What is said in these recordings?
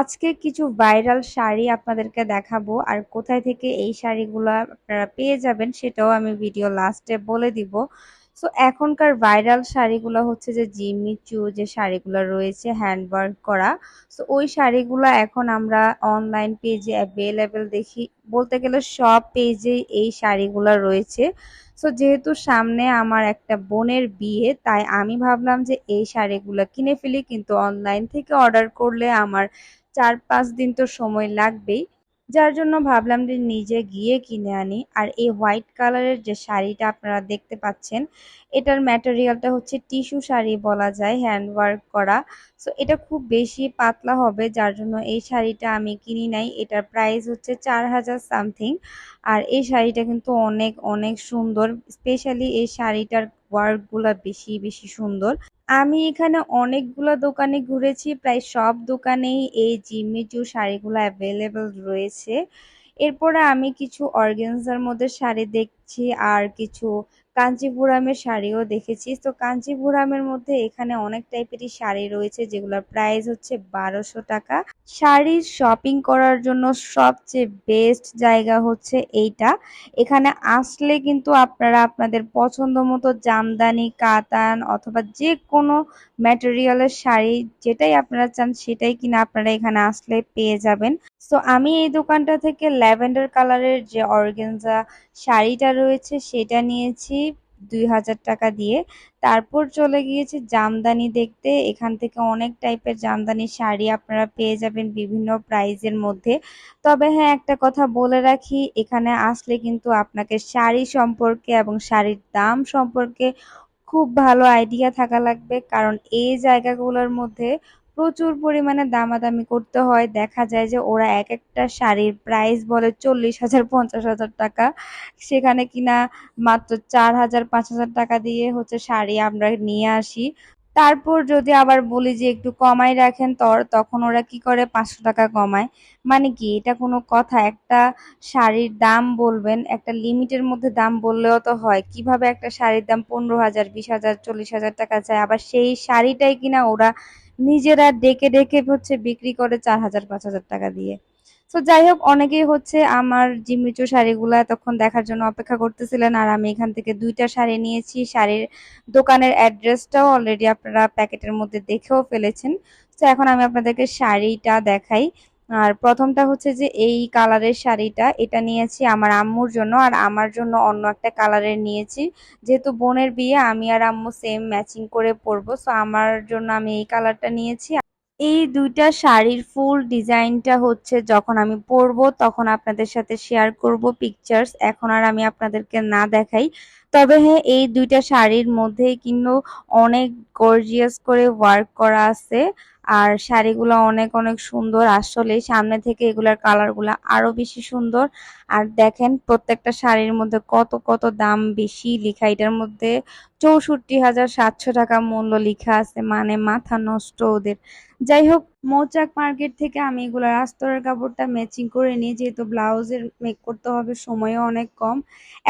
আজকে কিছু ভাইরাল শাড়ি আপনাদেরকে দেখাবো, আর কোথায় থেকে এই শাড়িগুলো আপনারা পেয়ে যাবেন সেটাও আমি ভিডিও লাস্টে বলে দিব। সো এখনকার ভাইরাল শাড়িগুলো হচ্ছে যে জিমিচু যে শাড়িগুলো রয়েছে হ্যান্ডওয়ার্ক করা। সো ওই শাড়িগুলো এখন আমরা অনলাইন পেজে অ্যাভেলেবেল দেখি। বলতে গেলে সব পেজেই এই শাড়িগুলো রয়েছে। সো যেহেতু সামনে আমার একটা বোনের বিয়ে, তাই আমি ভাবলাম যে এই শাড়িগুলো কিনে ফেলি, কিন্তু অনলাইন থেকে অর্ডার করলে আমার চার পাঁচ দিন তো সময় লাগবেই। যার জন্য ভাবলাম যে নিজে গিয়ে কিনে আনি। আর এই হোয়াইট কালারের যে শাড়িটা আপনারা দেখতে পাচ্ছেন, এটার ম্যাটেরিয়ালটা হচ্ছে টিস্যু শাড়ি বলা যায় হ্যান্ড ওয়ার্ক করা। সো এটা খুব বেশি পাতলা হবে, যার জন্য এই শাড়িটা আমি কিনি নাই। এটার প্রাইস হচ্ছে চার হাজার সামথিং। আর এই শাড়িটা কিন্তু অনেক অনেক সুন্দর। স্পেশালি এই শাড়িটার ওয়ার্কগুলো বেশি বেশি সুন্দর। আমি এখানে অনেকগুলো দোকানে ঘুরেছি, প্রায় সব দোকানেই এই জিমিচু শাড়িগুলো অ্যাভেলেবেল রয়েছে। এরপরে আমি কিছু অর্গেনজার মধ্যে শাড়ি দেখছি আর কিছু কাঞ্চিপুরামের শাড়িও দেখেছি। তো কাঞ্চিপুরামের মধ্যে এখানে অনেক টাইপেরই শাড়ি রয়েছে, যেগুলোর প্রাইস হচ্ছে বারোশো টাকা। শাড়ির শপিং করার জন্য সবচেয়ে বেস্ট জায়গা হচ্ছে এইটা। এখানে আসলে কিন্তু আপনারা আপনাদের পছন্দ মতো জামদানি, কাতান অথবা যে কোনো ম্যাটেরিয়ালের শাড়ি যেটাই আপনারা চান সেটাই কিনা আপনারা এখানে আসলে পেয়ে যাবেন। সো আমি এই দোকানটা থেকে ল্যাভেন্ডার কালারের যে অর্গেনজা শাড়িটা রয়েছে, সেটা নিয়েছি দুই হাজার টাকা দিয়ে। তারপর চলে গিয়েছি জামদানি দেখতে। এখান থেকে অনেক টাইপের জামদানি শাড়ি আপনারা পেয়ে যাবেন বিভিন্ন প্রাইজের মধ্যে। তবে হ্যাঁ একটা কথা বলে রাখি, এখানে আসলে কিন্তু আপনাকে শাড়ি সম্পর্কে এবং শাড়ির দাম সম্পর্কে খুব ভালো আইডিয়া থাকা লাগবে। কারণ এই জায়গাগুলোর মধ্যে প্রচুর পরিমাণে দামাদামি করতে হয়। দেখা যায় যে ওরা এক একটা শাড়ির প্রাইস বলে চল্লিশ হাজার, পঞ্চাশ হাজার টাকা। সেখানে কিনা মাত্র চার হাজার, পাঁচ হাজার টাকা দিয়ে হচ্ছে শাড়ি আমরা নিয়ে আসি। তারপর যদি আবার বলি যে একটু কমাই রাখেন তর তখন ওরা কি করে? পাঁচশো টাকা কমায়। মানে কি? এটা কোনো কথা। একটা শাড়ির দাম বলবেন, একটা লিমিটের মধ্যে দাম বললেও তো হয়। কীভাবে একটা শাড়ির দাম পনেরো হাজার, বিশ হাজার, চল্লিশ হাজার টাকা চায়? আবার সেই শাড়িটাই কিনা ওরা নিজেরা ডেকে ডেকে হচ্ছে বিক্রি করে চার হাজার, পাঁচ হাজার টাকা দিয়ে। তো যাই হোক, অনেকেই হচ্ছে আমার জিমিচু শাড়িগুলো তখন দেখার জন্য অপেক্ষা করতেছিলেন, আর আমি এখান থেকে দুইটা শাড়ি নিয়েছি। শাড়ির দোকানের অ্যাড্রেসটাও অলরেডি আপনারা প্যাকেটের মধ্যে দেখেও ফেলেছেন। তো এখন আমি আপনাদেরকে শাড়িটা দেখাই। আর প্রথমটা হচ্ছে যে এই কালারের শাড়িটা, এটা নিয়েছি আমার আম্মুর জন্য আর আমার জন্য অন্য একটা কালারের নিয়েছি। যেহেতু বোনের বিয়ে, আমি আর আম্মু সেম ম্যাচিং করে পরবো সো আমার জন্য আমি এই কালারটা নিয়েছি। এই দুইটা শাড়ির ফুল ডিজাইনটা হচ্ছে যখন আমি পরবো, তখন আপনাদের সাথে শেয়ার করব পিকচার্স এখন আর আমি আপনাদেরকে না দেখাই। তবে হ্যাঁ এই দুইটা শাড়ির মধ্যেই কিন্তু অনেক গর্জিয়াস করে ওয়ার্ক করা আছে। আর শাড়িগুলো অনেক অনেক সুন্দর। আসলে সামনে থেকে এগুলার কালারগুলো আরও বেশি সুন্দর। আর দেখেন, প্রত্যেকটা শাড়ির মধ্যে কত কত দাম বেশি লেখা। এটার মধ্যে চৌষট্টি হাজার সাতশো টাকা মূল্য লেখা আছে। মানে মাথা নষ্ট ওদের। যাই হোক মৌচাক মার্কেট থেকে আমি এগুলার আস্তরের কাপড়টা ম্যাচিং করে নিই, যেহেতু ব্লাউজের মেক করতে হবে, সময়ও অনেক কম।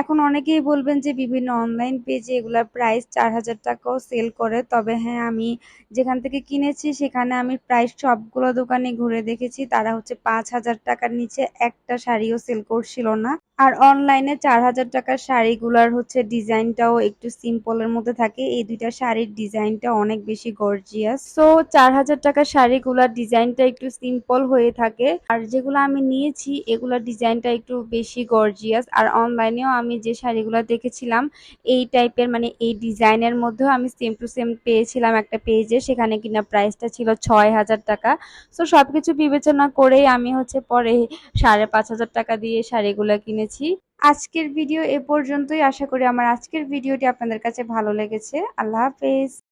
এখন অনেকেই বলবেন যে বিভিন্ন অনলাইন পেজে এগুলার প্রাইস চার হাজার টাকাও সেল করে, তবে হ্যাঁ আমি যেখান থেকে কিনেছি সেখানে আমি প্রায় সবগুলো দোকানে ঘুরে দেখেছি, তারা হচ্ছে পাঁচ হাজার টাকার নিচে একটা শাড়িও সেল করছিল না। আর অনলাইনে চার হাজার টাকার শাড়িগুলার হচ্ছে ডিজাইনটাও একটু সিম্পলের মধ্যে থাকে। এই দুইটা শাড়ির ডিজাইনটা অনেক বেশি গর্জিয়াস সো চার হাজার টাকার শাড়িগুলার ডিজাইনটা একটু সিম্পল হয়ে থাকে। আর যেগুলো আমি নিয়েছি, এগুলার ডিজাইনটা একটু বেশি গর্জিয়াস আর অনলাইনেও আমি যে শাড়িগুলো দেখেছিলাম, এই টাইপের মানে এই ডিজাইনের মধ্যেও আমি সেম টু সেম পেয়েছিলাম একটা পেজে সেখানে কিনা প্রাইসটা ছিল ছয় হাজার টাকা। সো সব কিছু বিবেচনা করেই আমি হচ্ছে পরে সাড়ে পাঁচ হাজার টাকা দিয়ে শাড়িগুলো কিনেছি আজকের ভিডিও এ পর্যন্তই। আশা করি আমার আজকের ভিডিওটি আপনাদের কাছে ভালো লেগেছে। আল্লাহ হাফেজ।